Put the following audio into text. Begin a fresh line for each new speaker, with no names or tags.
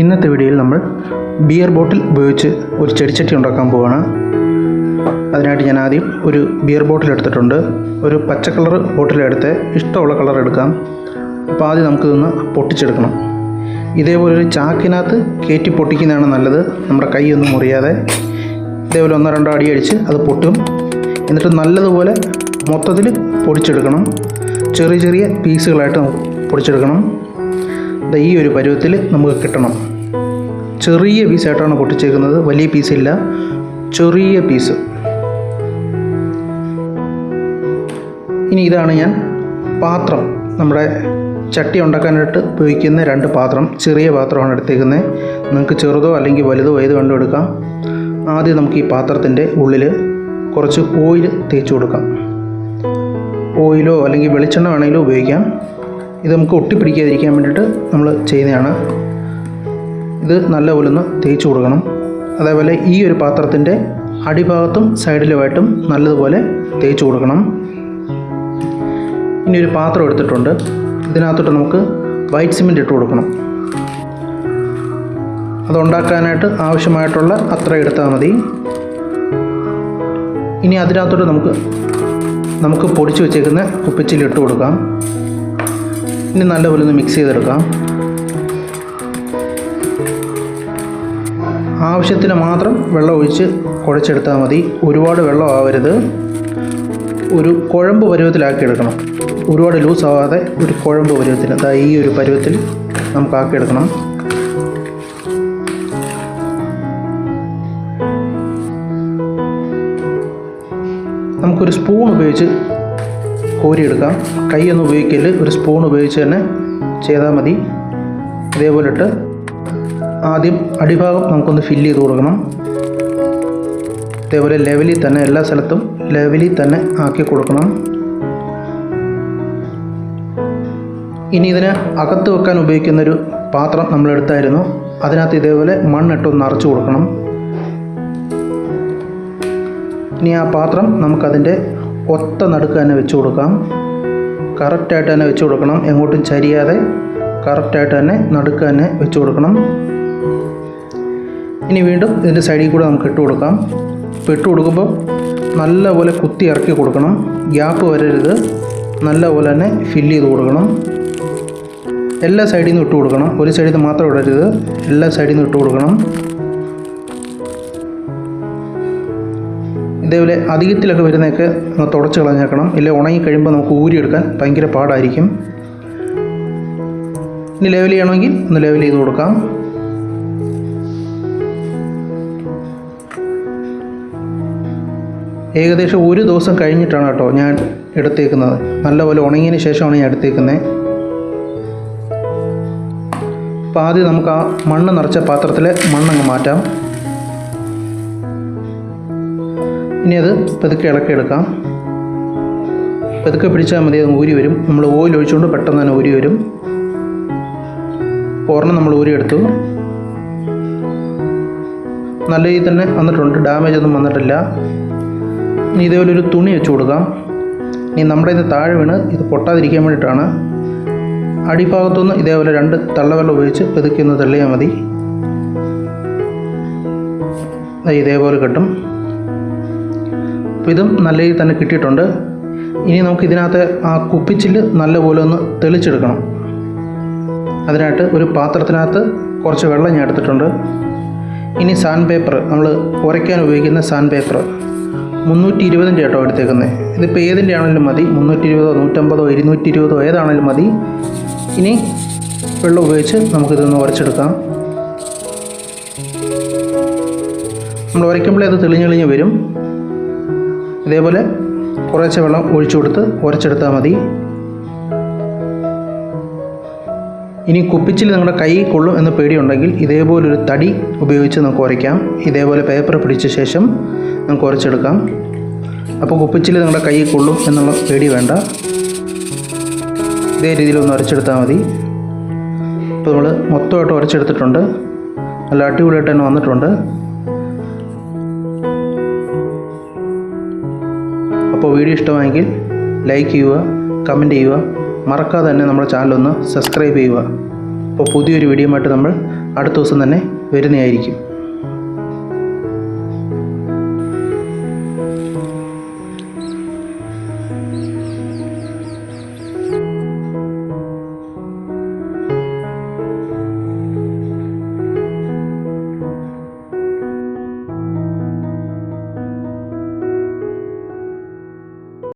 ഇന്നത്തെ വീഡിയോയിൽ നമ്മൾ ബിയർ ബോട്ടിൽ ഉപയോഗിച്ച് ഒരു ചെടിച്ചട്ടി ഉണ്ടാക്കാൻ പോവുകയാണ് അതിനായിട്ട് ഞാൻ ആദ്യം ഒരു ബിയർ ബോട്ടിൽ എടുത്തിട്ടുണ്ട്. ഒരു പച്ച കളർ ബോട്ടിലെടുത്ത് ഇഷ്ടമുള്ള കളർ എടുക്കാം. അപ്പോൾ ആദ്യം നമുക്കിതൊന്ന് പൊട്ടിച്ചെടുക്കണം. ഇതേപോലെ ഒരു ചാക്കിനകത്ത് കയറ്റി പൊട്ടിക്കുന്നതാണ് നല്ലത്. നമ്മുടെ കൈയൊന്നും മുറിയാതെ. ഇതേപോലെ ഒന്നോ രണ്ടോ അടി അടിച്ച് അത് പൊട്ടും. എന്നിട്ട് നല്ലതുപോലെ മൊത്തത്തിൽ പൊടിച്ചെടുക്കണം. ചെറിയ ചെറിയ പീസുകളായിട്ട് പൊടിച്ചെടുക്കണം. ഈ ഒരു പരുവത്തിൽ നമുക്ക് കിട്ടണം. ചെറിയ പീസായിട്ടാണ് പൊട്ടിച്ചേക്കുന്നത്. വലിയ പീസില്ല ചെറിയ പീസ് ഇനി ഇതാണ് ഞാൻ പാത്രം. നമ്മുടെ ചട്ടി ഉണ്ടാക്കാനായിട്ട് ഉപയോഗിക്കുന്ന രണ്ട് പാത്രം. ചെറിയ പാത്രമാണ് എടുത്തേക്കുന്നത്. നിങ്ങൾക്ക് ചെറുതോ അല്ലെങ്കിൽ വലുതോ ഏത് വേണ്ടോ എടുക്കാം. ആദ്യം നമുക്ക് ഈ പാത്രത്തിന്റെ ഉള്ളിൽ കുറച്ച് ഓയിൽ തേച്ച് കൊടുക്കാം. ഓയിലോ അല്ലെങ്കിൽ വെളിച്ചെണ്ണ വേണമെങ്കിലും ഉപയോഗിക്കാം. ഇത് നമുക്ക് ഒട്ടിപ്പിടിക്കാതിരിക്കാൻ വേണ്ടിയിട്ട് നമ്മൾ ചെയ്യുന്നതാണ്. ഇത് നല്ലപോലെ ഒന്ന് തേച്ച് കൊടുക്കണം. അതേപോലെ ഈ ഒരു പാത്രത്തിന്റെ അടിഭാഗത്തും സൈഡിലുമായിട്ടും നല്ലതുപോലെ തേച്ച് കൊടുക്കണം. ഇനി ഒരു പാത്രം എടുത്തിട്ടുണ്ട്. ഇതിനകത്തോട്ട് നമുക്ക് വൈറ്റ് സിമെന്റ് ഇട്ട് കൊടുക്കണം. അതുണ്ടാക്കാനായിട്ട് ആവശ്യമായിട്ടുള്ള അത്ര എടുത്താൽ മതി. ഇനി അതിനകത്തോട്ട് നമുക്ക് നമുക്ക് പൊടിച്ച് വെച്ചേക്കുന്ന കുപ്പിച്ചിൽ ഇട്ട് കൊടുക്കാം. ഇനി നല്ലപോലെ ഒന്ന് മിക്സ് ചെയ്തെടുക്കാം. ആവശ്യത്തിന് മാത്രം വെള്ളം ഒഴിച്ച് കുഴച്ചെടുത്താൽ മതി. ഒരുപാട് വെള്ളം ആവരുത്. ഒരു കുഴമ്പ് പരുവത്തിലാക്കി എടുക്കണം. ഒരുപാട് ലൂസ് ആവാതെ ഒരു കുഴമ്പ് പരുവത്തിന് അതായത് ഈ ഒരു പരുവത്തിൽ നമുക്ക് ആക്കിയെടുക്കണം നമുക്കൊരു സ്പൂൺ ഉപയോഗിച്ച് കോരിയെടുക്കാം. കൈയൊന്നും ഉപയോഗിക്കൽ ഒരു സ്പൂൺ ഉപയോഗിച്ച് തന്നെ ചെയ്താൽ മതി. ഇതേപോലെ ഇട്ട് ആദ്യം അടിഭാഗം നമുക്കൊന്ന് ഫില്ല് ചെയ്ത് കൊടുക്കണം. ഇതേപോലെ ലെവലിൽ തന്നെ എല്ലാ സ്ഥലത്തും ലെവലിൽ തന്നെ ആക്കി കൊടുക്കണം. ഇനി ഇതിന് അകത്ത് വെക്കാൻ ഉപയോഗിക്കുന്നൊരു പാത്രം നമ്മൾ എടുത്തായിരുന്നു. അതിനകത്ത് ഇതേപോലെ മണ്ണിട്ടൊന്ന് നിറച്ച് കൊടുക്കണം. ഇനി ആ പാത്രം നമുക്കതിന്റെ ഒത്ത നടുക്ക് തന്നെ വെച്ച് കൊടുക്കാം. കറക്റ്റായിട്ട് തന്നെ വെച്ച് കൊടുക്കണം. എങ്ങോട്ടും ചരിയാതെ കറക്റ്റായിട്ട് തന്നെ നടുക്ക് തന്നെ വെച്ച് കൊടുക്കണം. ഇനി വീണ്ടും ഇതിന്റെ സൈഡിൽ കൂടെ നമുക്ക് ഇട്ട് കൊടുക്കാം. ഇപ്പോൾ ഇട്ട് കൊടുക്കുമ്പോൾ നല്ലപോലെ കുത്തി ഇറക്കി കൊടുക്കണം. ഗ്യാപ്പ് വരരുത്. നല്ലപോലെ തന്നെ ഫില്ല് ചെയ്ത് കൊടുക്കണം. എല്ലാ സൈഡിൽ നിന്നും ഇട്ട് കൊടുക്കണം. ഒരു സൈഡിൽ നിന്ന് മാത്രം ഇടരുത്. എല്ലാ സൈഡിൽ നിന്നും ഇട്ട് കൊടുക്കണം. ഇതേപോലെ അധികത്തിലൊക്കെ വരുന്നതൊക്കെ ഒന്ന് തുടച്ച് കളഞ്ഞേക്കണം. ഇല്ല ഉണങ്ങി കഴിയുമ്പോൾ നമുക്ക് ഊരിയെടുക്കാൻ ഭയങ്കര പാടായിരിക്കും. ഇനി ലെവൽ ചെയ്യണമെങ്കിൽ ഒന്ന് ലെവൽ ചെയ്ത് കൊടുക്കാം. ഏകദേശം ഒരു ദിവസം കഴിഞ്ഞിട്ടാണ് കേട്ടോ ഞാൻ എടുത്തേക്കുന്നത്. നല്ലപോലെ ഉണങ്ങിയതിന് ശേഷമാണ് ഞാൻ എടുത്തേക്കുന്നത്. അപ്പോൾ ആദ്യം നമുക്ക് ആ മണ്ണ് നിറച്ച പാത്രത്തിലെ മണ്ണങ്ങ് മാറ്റാം. ഇനി അത് പതുക്കെ ഇളക്കിയെടുക്കാം പതുക്കെ പിടിച്ചാൽ മതി അത് ഊരി വരും. നമ്മൾ ഓയിൽ ഒഴിച്ചുകൊണ്ട് പെട്ടെന്ന് തന്നെ ഊരി വരും. ഒരെണ്ണം നമ്മൾ ഊരിയെടുത്തു നല്ല രീതിയിൽ തന്നെ വന്നിട്ടുണ്ട്. ഡാമേജ് ഒന്നും വന്നിട്ടില്ല. ഇനി ഇതേപോലെ ഒരു തുണി വെച്ച് കൊടുക്കാം. ഇനി നമ്മുടെ ഇത് താഴെ വീണ് ഇത് പൊട്ടാതിരിക്കാൻ വേണ്ടിയിട്ടാണ്. അടിഭാഗത്തുനിന്ന് ഇതേപോലെ രണ്ട് തള്ളവെള്ളം ഉപയോഗിച്ച് പെതുക്കി ഒന്ന് തള്ളിയാൽ മതി. ഇതേപോലെ കിട്ടും. അപ്പോൾ ഇതും നല്ല രീതിയിൽ തന്നെ കിട്ടിയിട്ടുണ്ട്. ഇനി നമുക്ക് ഇതിനകത്ത് ആ കുപ്പിച്ചിൽ നല്ലപോലെ ഒന്ന് തെളിച്ചെടുക്കണം. അതിനായിട്ട് ഒരു പാത്രത്തിനകത്ത് കുറച്ച് വെള്ളം ഞാൻ എടുത്തിട്ടുണ്ട്. ഇനി സാൻഡ് പേപ്പർ നമ്മൾ ഉരയ്ക്കാൻ ഉപയോഗിക്കുന്ന സാൻഡ് പേപ്പർ മുന്നൂറ്റി ഇരുപതിന്റെ ആട്ടോ എടുത്തേക്കുന്നത് ഇതിപ്പോൾ ഏതിന്റെ ആണെങ്കിലും മതി. മുന്നൂറ്റി ഇരുപതോ നൂറ്റമ്പതോ ഇരുന്നൂറ്റി ഇരുപതോ ഏതാണെങ്കിലും മതി. ഇനി വെള്ളം ഉപയോഗിച്ച് നമുക്കിതൊന്ന് ഉരച്ചെടുക്കാം. നമ്മൾ ഉരയ്ക്കുമ്പോഴേ അത് തെളിഞ്ഞെളിഞ്ഞ് തെളിഞ്ഞ് വരും. ഇതേപോലെ കുറേശ്ശെ വെള്ളം ഒഴിച്ചു കൊടുത്ത് ഉരച്ചെടുത്താൽ മതി. ഇനി കുപ്പിച്ചിൽ നിങ്ങളുടെ കൈ കൊള്ളും എന്ന് പേടിയുണ്ടെങ്കിൽ ഇതേപോലൊരു തടി ഉപയോഗിച്ച് നമുക്ക് ഉരയ്ക്കാം. ഇതേപോലെ പേപ്പർ പിടിച്ച ശേഷം നമുക്ക് ഉരച്ചെടുക്കാം. അപ്പോൾ കുപ്പിച്ചിൽ നിങ്ങളുടെ കൈ കൊള്ളും എന്നുള്ള പേടി വേണ്ട. ഇതേ രീതിയിൽ ഒന്ന് ഉരച്ചെടുത്താൽ മതി. ഇപ്പോൾ നമ്മൾ മൊത്തമായിട്ട് ഉരച്ചെടുത്തിട്ടുണ്ട്. നല്ല അടിപൊളിയായിട്ട് തന്നെ വന്നിട്ടുണ്ട്. അപ്പോൾ വീഡിയോ ഇഷ്ടമായെങ്കിൽ ലൈക്ക് ചെയ്യുക കമന്റ് ചെയ്യുക. മറക്കാതെ തന്നെ നമ്മുടെ ചാനലൊന്ന് സബ്സ്ക്രൈബ് ചെയ്യുക. അപ്പോൾ പുതിയൊരു വീഡിയോ ആയിട്ട് നമ്മൾ അടുത്ത ദിവസം തന്നെ വരുന്നതായിരിക്കും.